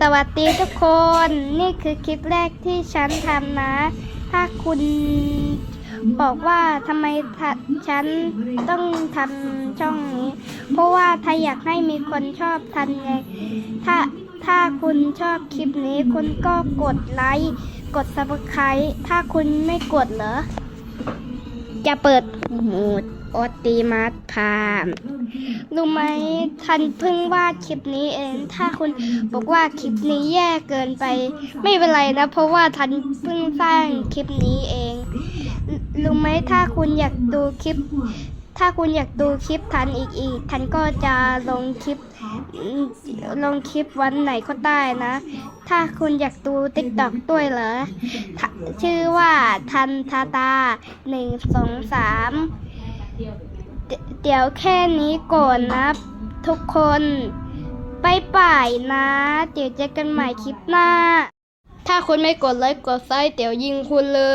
สวัสดีทุกคน นี่คือคลิปแรกที่ฉันทำนะ ถ้าคุณบอกว่าทำไมฉันต้องทำช่องนี้ เพราะว่าถ้าอยากให้มีคนชอบทันไง ถ้าถ้าคุณชอบคลิปนี้ คุณก็กดไลค์ กด subscribe ถ้าคุณไม่กดเหรอ จะเปิดโหมด ออติมัสพามรู้ไหมทันเพิ่งวาดคลิปนี้เอง ถ้าคุณบอกว่าคลิปนี้แย่เกินไป ไม่เป็นไรนะ เพราะว่าทันเพิ่งสร้างคลิปนี้เองรู้ไหมถ้าคุณอยากดูคลิป ถ้าคุณอยากดูคลิปทันอีกอีก ทันก็จะลงคลิปลงคลิปวันไหนก็ได้นะ ถ้าคุณอยากดูติ๊กต็อกด้วยเหรอ ชื่อว่าทันทาตาหนึ่งสองสาม เดี๋ยวแค่นี้ก่อนนะทุกคนไปป่ายนะ เดี๋ยวเจอกันใหม่คลิปหน้า ถ้าคุณไม่กดไลค์กดไซค์เดี๋ยวยิงคุณเลย